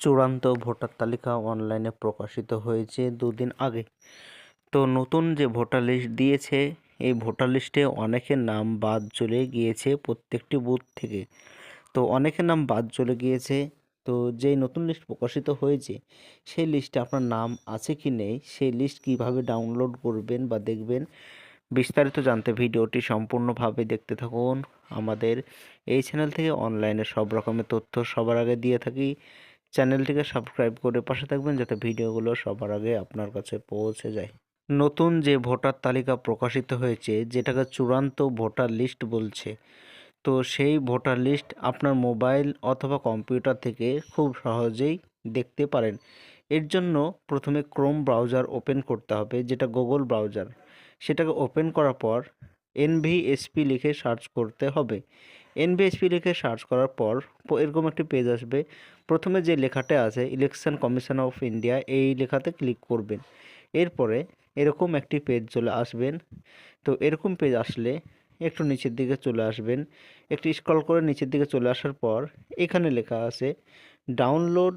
চূড়ান্ত ভোটার তালিকা অনলাইনে প্রকাশিত হয়েছে দুদিন আগে। তো নতুন যে ভোটার লিস্ট দিয়েছে, এই ভোটার লিস্টে অনেকের নাম বাদ চলে গিয়েছে প্রত্যেকটি বুথ থেকে। তো অনেকের নাম বাদ চলে গিয়েছে। তো যেই নতুন লিস্ট প্রকাশিত হয়েছে, সেই লিস্টে আপনার নাম আছে কি নেই, সেই লিস্ট কীভাবে ডাউনলোড করবেন বা দেখবেন, বিস্তারিত জানতে ভিডিওটি সম্পূর্ণভাবে দেখতে থাকুন। আমাদের এই চ্যানেল থেকে অনলাইনে সব রকমের তথ্য সবার আগে দিয়ে থাকি। চ্যানেলটিকে সাবস্ক্রাইব করে পাশে থাকবেন যাতে ভিডিওগুলো সবার আগে আপনার কাছে পৌঁছে যায়। নতুন যে ভোটার তালিকা প্রকাশিত হয়েছে, যেটাকে চূড়ান্ত ভোটার লিস্ট বলছে, তো সেই ভোটার লিস্ট আপনার মোবাইল অথবা কম্পিউটার থেকে খুব সহজেই দেখতে পারেন। এর জন্য প্রথমে ক্রোম ব্রাউজার ওপেন করতে হবে, যেটা গুগল ব্রাউজার। সেটাকে ওপেন করার পর এনভিএসপি লিখে সার্চ করতে হবে। এনভিএসপি লিখে সার্চ করার পর এরকম একটি পেজ আসবে। প্রথমে যে লেখাটা আছে ইলেকশন কমিশন অফ ইন্ডিয়া এই লেখাতে ক্লিক করবেন। এরপরে এরকম একটি পেজ চলে আসবেন। তো এরকম পেজ আসলে একটু নিচের দিকে চলে আসবেন। একটু স্ক্রল করে নিচের দিকে চলে আসার পর এখানে লেখা আছে ডাউনলোড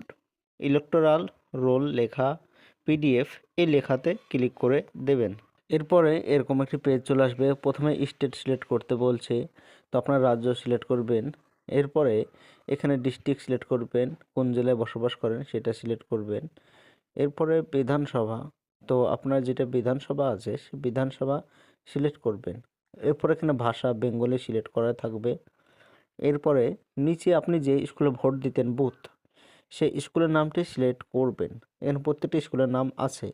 ইলেকটোরাল রোল লেখা পিডিএফ এই লেখাতে ক্লিক করে দেবেন। এরপরে এরকম একটি পেজ চলে আসবে। প্রথমে স্টেট সিলেক্ট করতে বলছে, তো আপনার রাজ্য সিলেক্ট করবেন। এরপরে এখানে ডিস্ট্রিক্ট সিলেক্ট করবেন, কোন জেলায় বসবাস করেন সেটা সিলেক্ট করবেন। এরপরে বিধানসভা, তো আপনার যেটা বিধানসভা আছে সে বিধানসভা সিলেক্ট করবেন। এরপর এখানে ভাষা, বেঙ্গলি সিলেক্ট করা থাকবে। এরপরে নিচে আপনি যে স্কুলে ভোট দিতেন বুথ সেই স্কুলের নামটি সিলেক্ট করবেন। এখানে প্রত্যেকটি স্কুলের নাম আছে।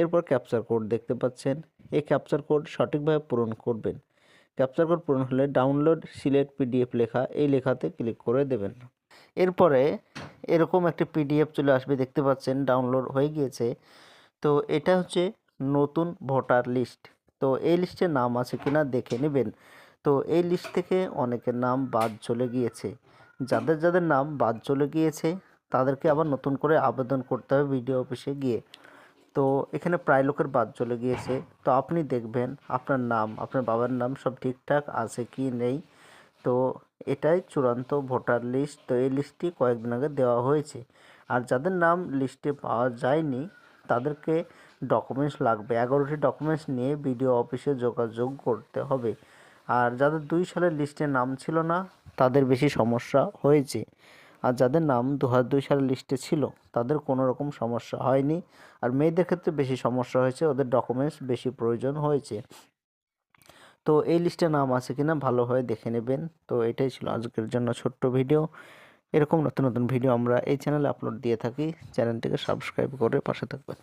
এরপর ক্যাপচার কোড দেখতে পাচ্ছেন। এই ক্যাপচার কোড সঠিকভাবে পূরণ করবেন। ক্যাপচার কোড পূরণ হলে ডাউনলোড সিলেক্ট পিডিএফ লেখা এই লেখাতে ক্লিক করে দেবেন। এরপরে এরকম একটি পিডিএফ চলে আসবে, দেখতে পাচ্ছেন ডাউনলোড হয়ে গিয়েছে। তো এটা হচ্ছে নতুন ভোটার লিস্ট তো এই লিস্টে নাম আছে কিনা দেখে নেবেন। তো এই লিস্ট থেকে অনেকের নাম বাদ চলে গিয়েছে। যাদের যাদের নাম বাদ চলে গিয়েছে, তাদেরকে আবার নতুন করে আবেদন করতে হবে বিডিও অফিসে গিয়ে। তো এখানে প্রায় লোকের বাদ চলে গিয়েছে। তো আপনি দেখবেন আপনার নাম, আপনার বাবার নাম সব ঠিকঠাক আছে কি নেই। তো এটাই চূড়ান্ত ভোটার লিস্ট। তো এই লিস্টটি কয়েকদিন আগে দেওয়া হয়েছে। আর যাদের নাম লিস্টে পাওয়া যায়নি, তাদেরকে ডকুমেন্টস লাগবে। এগারোটি ডকুমেন্টস নিয়ে বিডিও অফিসে যোগাযোগ করতে হবে। আর যাদের দুই সালের লিস্টে নাম ছিল না, তাদের বেশি সমস্যা হয়েছে। আর যাদের নাম দু দুই সালের লিস্টে ছিল, তাদের কোনো রকম সমস্যা হয়নি। আর মেয়েদের ক্ষেত্রে বেশি সমস্যা হয়েছে, ওদের ডকুমেন্টস বেশি প্রয়োজন হয়েছে। তো এই লিস্টে নাম আছে কি না ভালোভাবে দেখে নেবেন। তো এটাই ছিল আজকের জন্য ছোট্ট ভিডিও এরকম নতুন নতুন ভিডিও আমরা এই চ্যানেলে আপলোড দিয়ে থাকি। চ্যানেলটিকে সাবস্ক্রাইব করে পাশে থাকবেন।